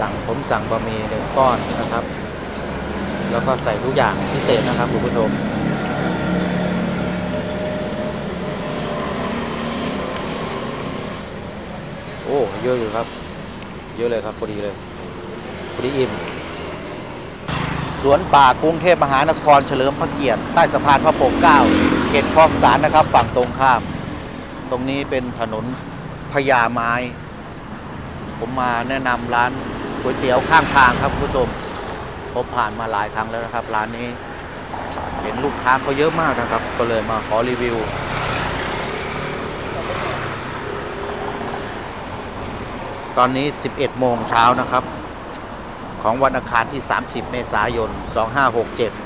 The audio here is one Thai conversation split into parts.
สั่งผมสั่งบะหมี่หนึ่งก้อนนะครับ แล้วก็ใส่ทุกอย่างพิเศษนะครับคุณผู้ชมโอ้เยอะอยู่ครับ เยอะเลยครับพอดีเลยพอดีอิ่มสวนป่ากรุงเทพมหานครเฉลิมพระเกียรติใต้สะพานพระปกเก้าเขตคลองสารนะครับ ฝั่งตรงข้าม ตรงนี้เป็นถนนพญาไม้ ผมมาแนะนำร้าน ก๋วยเตี๋ยวข้างทางครับคุณผู้ชมผมผ่านมาหลายครั้งแล้วนะครับ ร้านนี้เห็นลูกค้าเขาเยอะมากนะครับ ก็เลยมาขอรีวิว ตอนนี้ 11 โมงเช้านะครับ ของวันอังคารที่ 30 เมษายน 2567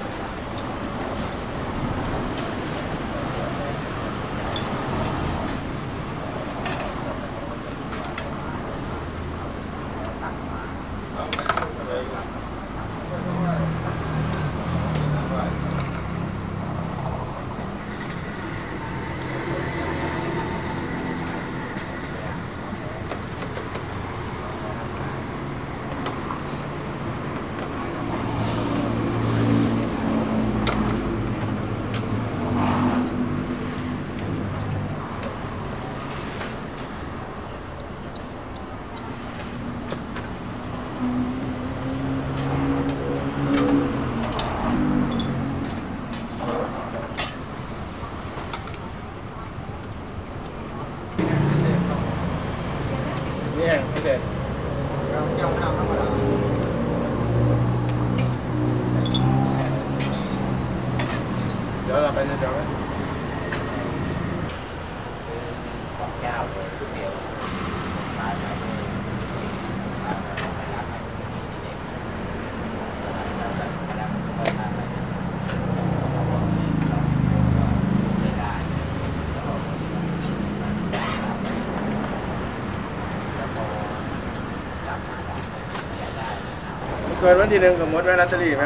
เกินวันที่หนึ่งกับมดไว้ลอตเตอรี่ไหม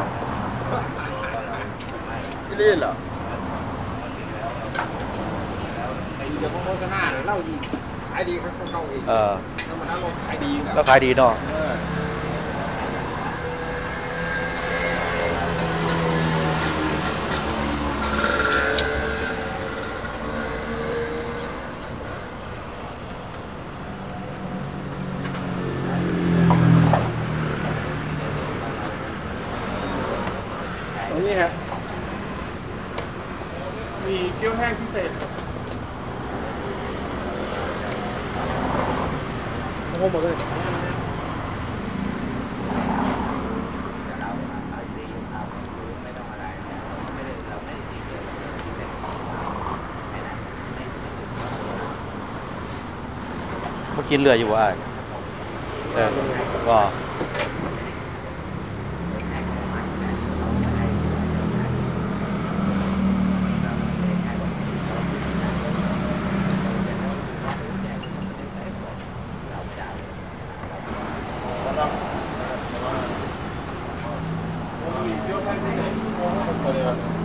ที่รีดเหรอไอ้เดี๋ยวพวกโฆษณาเนี่ยเล่าดีขายดีครับเข้าเองเออ ธรรมดาลงขายดีนะแล้วขายดีเนาะ เออ ตรงนี้ฮะ มีเกี๊ยวแห้งพิเศษครับ โอ้โหหมดเลย เมื่อกินเรืออยู่ว่าอ้ายเออก็มีเ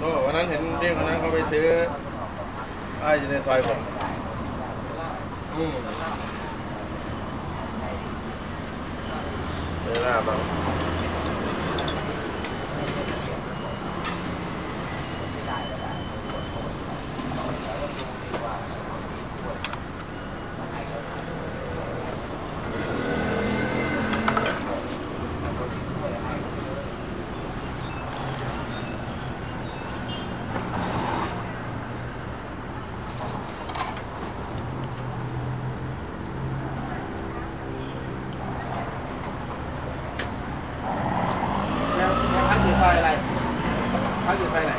ก็วันนั้นเห็นเรับเด็กคนนั้นเขาไปซื้อไอ้อยู่ในซอยผมอืมเดี๋ยวหน้าบาง แล้วแล้วพักอยู่ซอยอะไรพักอยู่ซอยไหน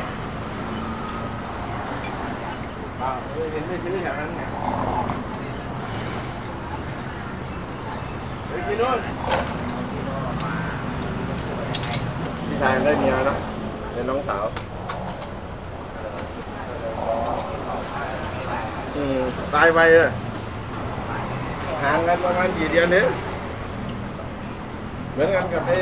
อ่าเออเห็นไม่ซื้อแถวนั้นไงไปที่นู่นพี่ชายได้เมียแล้วเป็นน้องสาวอืมตายไปเลยห่างกันประมาณกี่เดือนเนี่ยเหมือนกันกับไอ้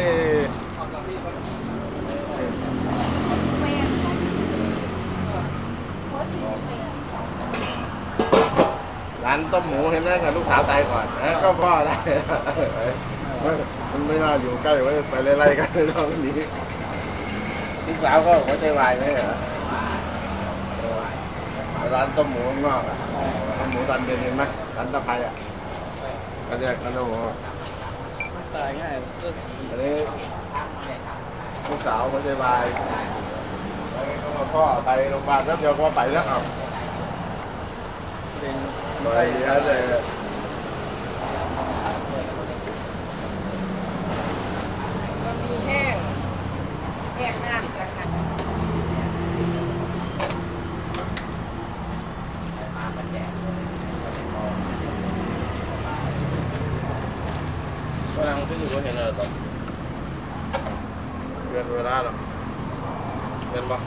ร้านต้มหมูเห็นไหมกับลูกสาวตายก่อนนะก็พ่อได้ มันไม่น่าอยู่ใกล้ไว้ไปไล่ๆกันตอนนี้ลูกสาวก็หัวใจวายไหมเหรอเออร้านต้มหมูข้างนอกอะร้านหมูตอนเย็นเห็นไหมร้านตะไคร้อะก็จะกันต้มหมูตายง่ายก็อันนี้ลูกสาวหัวใจวายแล้วก็พ่อไปโรงพยาบาลแล้วเดียวก็ไปแล้วเอา เป็นไปเยอะเลยมันมีแห้งแห้งน้ำกันค่ะ กำลังขึ้นอยู่ว่าเห็นอะไรต่อ เกินเวลาหรอ เห็นปะ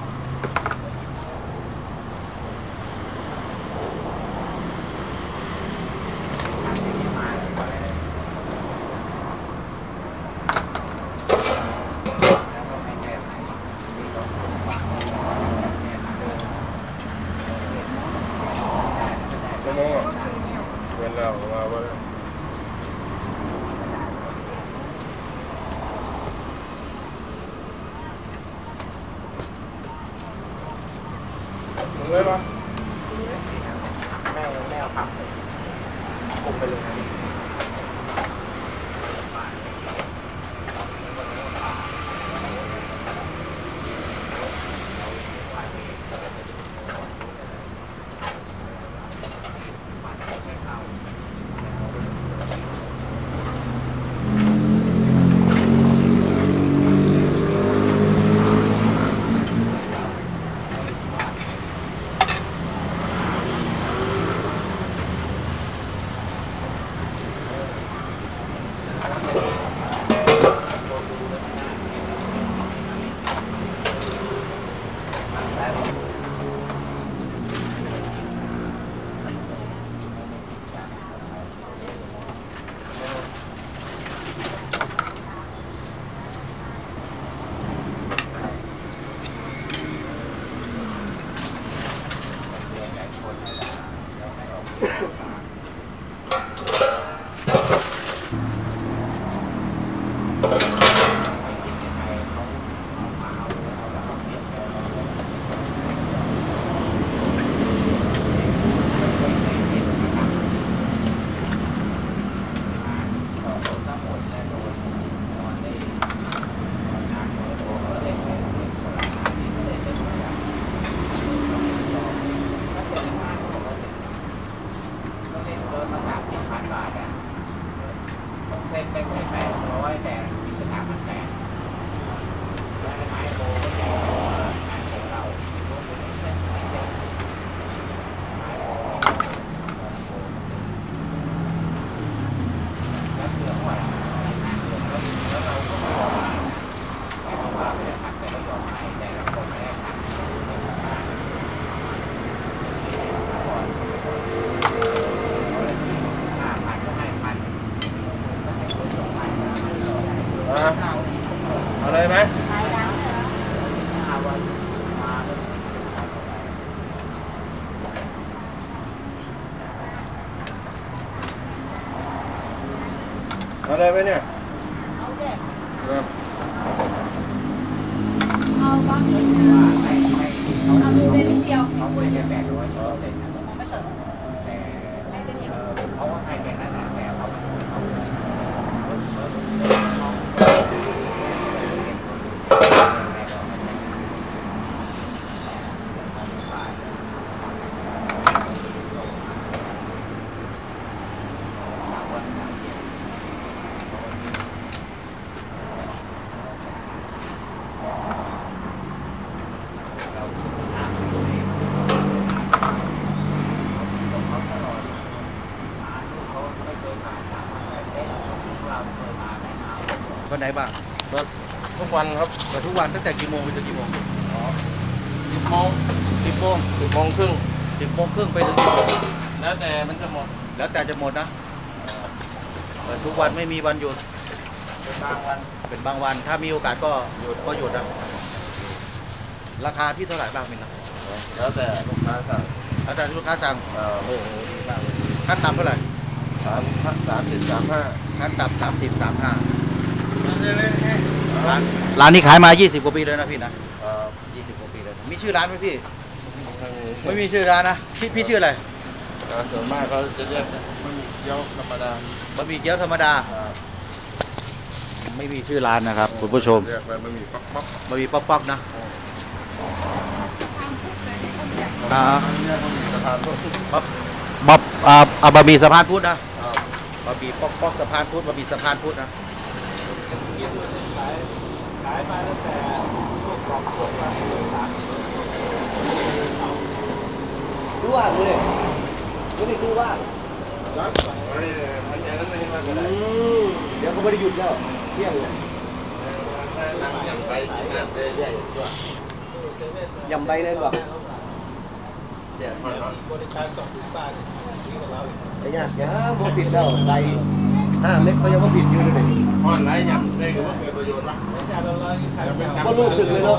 ชั่วโมงอะเกินแล้วมาว่า มึงเลยปะแม่แม่เอาผักไปกลุ่มไปเลยนะ เป็นเป็นแดร้อยแต่สถาบันแปดแล้วไม้โบก็ใหญ่กว่าไม้โบเราแล้วเสือหอยแล้วเราก็ไม่ว่าไม่ว่าไม่ได้พักแต่ละดอกไม้แต่ละคนไม่ได้พักห้าพันก็ให้พันก็ให้คนสองพันห้าร้อย เลยไหมเนี่ย เอาแย กเออเอาบ้างว่าให้ให้เขาเอาดูได้นิดเดียว เขาบริจาคแปดร้อยเปอร์เซ็นต์ ไม่เติม แต่ ให้เส้นเหนียว เอ่อเขาให้แค่นั้นนะแต่เขาเขา วันไหนบ้างทุกวันครับเปิดทุกวันตั้งแต่กี่โมงไปถึงกี่โมงสิบโมงสิบโมงสิบโมงครึ่งสิบโมงครึ่งไปถึงกี่โมงแล้วแต่มันจะหมด แล้วแต่จะหมดนะเปิดทุกวันไม่มีวันหยุด เป็นบางวัน เป็นบางวัน ถ้ามีโอกาสก็หยุดก็หยุดนะ ราคาที่เท่าไหร่บ้างมินนะแล้วแต่ลูกค้าสั่งแล้วแต่ลูกค้าสั่งเอ่อโอ้โหดีมากเลยขั้นต่ำเท่าไหร่สามสามสิบสามห้าขั้นต่ำสามสิบสามห้า ร้านร้านนี้ขายมา 20 กว่าปีเลยนะพี่นะเอ่อ20 กว่าปีเลย มีชื่อร้านไหมพี่ไม่มีไม่มีชื่อร้านนะ พี่พี่ชื่ออะไรเอ่อส่วนมากเขาจะเรียกมันมีเกี๊ยวธรรมดาบะหมี่เกี๊ยวธรรมดาอ่าไม่มีชื่อร้านนะครับคุณผู้ชม เรียกไปมันมีป๊อกป๊อกบะหมี่ป๊อกๆนะอ่าอันเนี้ยมันมีสะพานพวกบ๊อบบ๊อบอ่าอ่าบะหมี่สะพานพุทธนะบะหมี่ป๊อกป๊อกสะพานพุทธบะหมี่สะพานพุทธนะ คือว่าเลยก็นี่คือว่าร้านอันนี้อันนี้นั้นไม่ให้มากก็ได้เดี๋ยวเขาไม่ได้หยุดแล้วเที่ยงเลยนั่งยำไปกินน้ำเรื่อยๆด้วยยำใบเลยหรอเดี๋ยวมันเนาะไอ้เนี่ยยังพอปิดแล้วใบ ห้าเม็ดก็ยังพอปิดอยู่เลยอ่อนไรยำได้ก็ว่าเกิดประโยชน์ปะก็รู้สึกเลยเนาะ